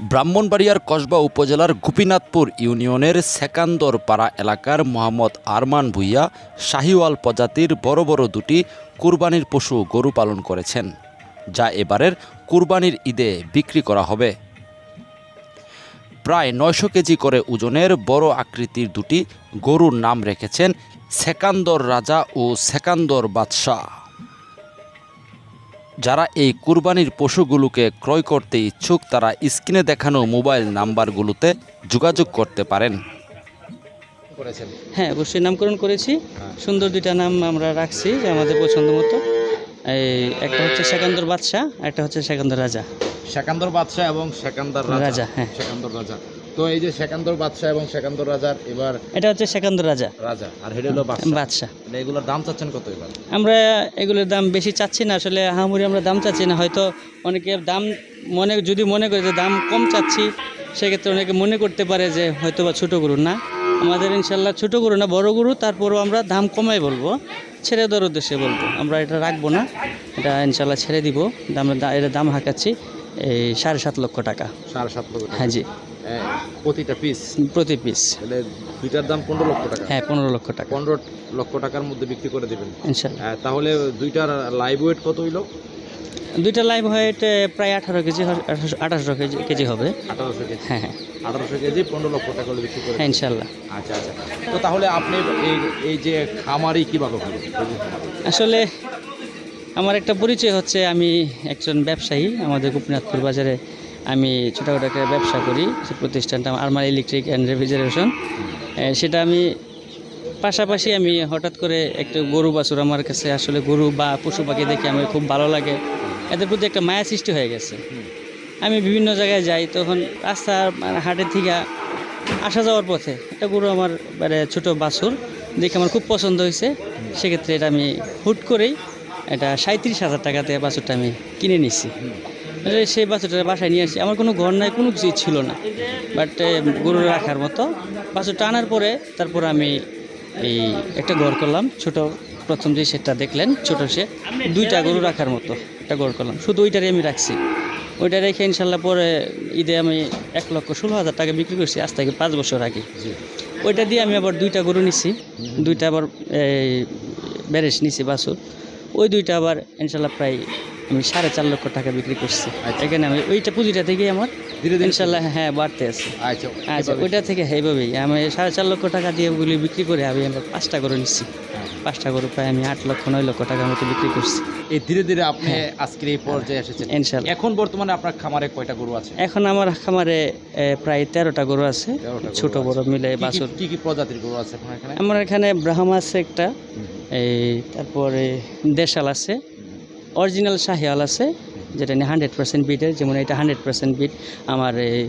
ব্রাহ্মণবাড়িয়ার কসবা উপজেলার গোপীনাথপুর ইউনিয়নের সেকান্দর পাড়া এলাকার মোহাম্মদ আরমান ভুইয়া শাহিওয়াল প্রজাতির বড় বড় দুটি কুরবানির পশু গরু পালন করেছেন, যা এবারের কুরবানির ঈদে বিক্রি করা হবে। প্রায় নয়শো কেজি করে ওজনের বড় আকৃতির দুটি গরুর নাম রেখেছেন সেকান্দর রাজা ও সেকান্দর বাদশাহ। যারা এই কুরবানির পশুগুলোকে ক্রয় করতে ইচ্ছুক তারা স্ক্রিনে দেখানো মোবাইল নাম্বারগুলোতে যোগাযোগ করতে পারেন। করেছেন? হ্যাঁ অবশ্যই নামকরণ করেছি। হ্যাঁ। সুন্দর দুইটা নাম আমরা রাখছি যে আমাদের পছন্দ মতো। এই একটা হচ্ছে সেকান্দর বাদশাহ একটা হচ্ছে সেকান্দর রাজা। সেকান্দর বাদশাহ এবং সেকান্দর রাজা। রাজা, হ্যাঁ। সেকান্দর রাজা। তো এই যে সেকান্দর বাদশাহ এবং সেকান্দর রাজার এবার এটা হচ্ছে সেকান্দর রাজা। রাজা আর হেডে হলো বাদশাহ। মানে এগুলোর দাম চাচ্ছেন কত এবার? আমরা এগুলোর দাম বেশি চাচ্ছি না আসলে হামুরি আমরা দাম চাচ্ছি না। হয়তো অনেকে দাম মনে যদি মনে করে যে দাম কম চাচ্ছি সেক্ষেত্রে অনেকে মনে করতে পারে যে হয়তো বা ছোটো গরু না। আমাদের ইনশাল্লাহ ছোটো গরু না বড় গরু তারপরও আমরা দাম কমাই বলব ছেড়ে দেওয়ার উদ্দেশ্যে বলব। আমরা এটা রাখব না এটা ইনশাল্লাহ ছেড়ে দিব। দাম এটা দাম হাঁকাচ্ছি এই সাড়ে সাত লক্ষ টাকা। সাড়ে সাত লক্ষ হ্যাঁ জি। প্রতিটা পিস প্রতি পিস তাহলে দুইটার দাম পনেরো লক্ষ টাকা। হ্যাঁ পনেরো লক্ষ টাকা। পনেরো লক্ষ টাকার মধ্যে বিক্রি করে দেবেন। ইনশাল্লাহ তাহলে দুইটার লাইভ ওয়েট কত হইল? দুইটা লাইভ ওয়েট প্রায় আঠারো কেজি আঠারোশো কেজি কেজি হবে। আঠারোশো কেজি। হ্যাঁ হ্যাঁ। আঠারোশো কেজি পনেরো লক্ষ টাকা হলে বিক্রি করে হ্যাঁ ইনশাল্লাহ আচ্ছা আচ্ছা। তো তাহলে আপনি এই এই যে খামারি কীভাবে হলো আসলে আমার একটা পরিচয় হচ্ছে আমি একজন ব্যবসায়ী আমাদের গোপীনাথপুর বাজারে আমি ছোটোখাটো একটা ব্যবসা করি, সে প্রতিষ্ঠানটা আরমার ইলেকট্রিক অ্যান্ড রেফ্রিজারেশন সেটা আমি পাশাপাশি আমি হঠাৎ করে একটা গরু বাছুর আমার কাছে আসলে গরু বা পশু পাখি দেখে আমার খুব ভালো লাগে। এদের প্রতি একটা মায়া সৃষ্টি হয়ে গেছে। আমি বিভিন্ন জায়গায় যাই, তখন রাস্তার মানে হাটের থেকে আসা যাওয়ার পথে একটা গরু আমার মানে ছোটো বাছুর দেখে আমার খুব পছন্দ হয়েছে। সেক্ষেত্রে এটা আমি হুট করেই এটা সাঁত্রিশ হাজার টাকাতে বাছুরটা আমি কিনে মানে সেই বাছুরটা বাসায় নিয়ে আসি। আমার কোনো ঘর নাই কোনো কিছুই ছিল না। বাট গরু রাখার মতো। বাছুরটা আনার পরে তারপর আমি এই একটা ঘর করলাম। ছোট প্রথম যে সেটটা দেখলেন ছোট সে দুইটা গরু রাখার মতো একটা ঘর করলাম। শুধু ওইটারই আমি রাখছি। ওইটা রেখে ইনশাল্লাহ পরে ঈদে আমি এক লক্ষ ষোলো হাজার টাকা বিক্রি করছি আজ থেকে পাঁচ বছর আগে। ওইটা দিয়ে আমি আবার দুইটা গরু নিছি। দুইটা আবার এই ব্যারেজ নিছি বাছুর। ওই দুইটা আবার ইনশাল্লাহ প্রায় আমি সাড়ে চার লক্ষ টাকা বিক্রি করছি। আচ্ছা। এখানে আমি ওইটা পুঁজিটা থেকেই আমার ধীরে ধীরে ইনশাল্লাহ হ্যাঁ বাড়তে আছে। আচ্ছা আচ্ছা ওইটা থেকে এইভাবেই। আমি সাড়ে চার লক্ষ টাকা দিয়ে ওগুলি বিক্রি করে আমি আবার পাঁচটা গরু নিচ্ছি হ্যাঁ। পাঁচটা গরু প্রায় আমি আট লক্ষ নয় লক্ষ টাকার মতো বিক্রি করছি। এই ধীরে ধীরে আপনি আজকের এই পর্যায়ে এসেছেন। ইনশাল্লাহ। এখন বর্তমানে আপনার খামারে কয়টা গরু আছে? এখন আমার খামারে প্রায় তেরোটা গরু আছে। 13টা গরু ছোট বড় মিলে বাছুর। কি কি প্রজাতির গরু আছে আমার এখানে ব্রাহ্ম আছে একটা এই তারপরে দেশাল আছে। অরিজিনাল শাহিয়াল আছে, যেটা নিয়ে হান্ড্রেড পার্সেন্ট বিটের যেমন এটা হান্ড্রেড পার্সেন্ট বিট আমার এই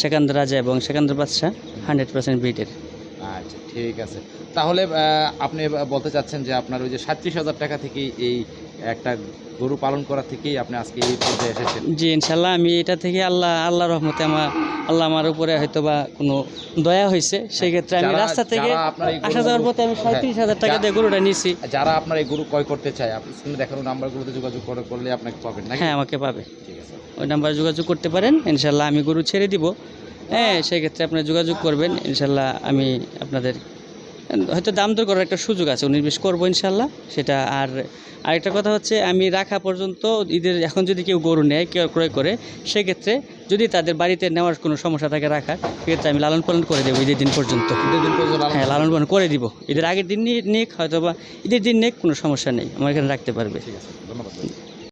সেকান্দ রাজা এবং সেকান্দ বাদশাহ হান্ড্রেড পার্সেন্ট বিটের আচ্ছা ঠিক আছে। তাহলে আপনি বলতে চাচ্ছেন যে আপনার ওই যে সাতত্রিশ হাজার টাকা থেকে এই একটা গরু পালন করা থেকেই আপনি আজকে এই পর্যায়ে এসেছেন? জি ইনশাল্লাহ আমি এটা থেকে আল্লাহ আল্লাহ রহমতে আমার আল্লাহ আমার উপরে হয়তো বা কোনো দয়া হয়েছে। সেক্ষেত্রে আমি রাস্তা থেকে আসা যাওয়ার পথে আমি সাঁত্রিশ হাজার টাকা দিয়ে গরুটা নিয়েছি। যারা আপনার এই গরু ক্রয় করতে চায় আপনি স্ক্রিনে দেখানো নাম্বারগুলোতে যোগাযোগ করে করলে আপনাকে পাবেন হ্যাঁ আমাকে পাবে। ঠিক আছে। ওই নাম্বারে যোগাযোগ করতে পারেন। ইনশাল্লাহ আমি গরু ছেড়ে দিব। হ্যাঁ সেক্ষেত্রে আপনারা যোগাযোগ করবেন ইনশাল্লাহ আমি আপনাদের হয়তো দাম দর করার একটা সুযোগ আছে উনিশ বিশ করব ইনশাল্লাহ সেটা আর আরেকটা কথা হচ্ছে আমি রাখা পর্যন্ত ঈদের এখন যদি কেউ গরু নেয় কেউ ক্রয় করে সেক্ষেত্রে যদি তাদের বাড়িতে নেওয়ার কোনো সমস্যা থাকে রাখার সেক্ষেত্রে আমি লালন পালন করে দেবো ঈদের দিন পর্যন্ত। ঈদের দিন পর্যন্ত হ্যাঁ লালন পালন করে দিব। ঈদের আগের দিন নিয়ে নিক হয়তো বা ঈদের দিন নিক কোনো সমস্যা নেই আমার এখানে রাখতে পারবে। ঠিক আছে ধন্যবাদ।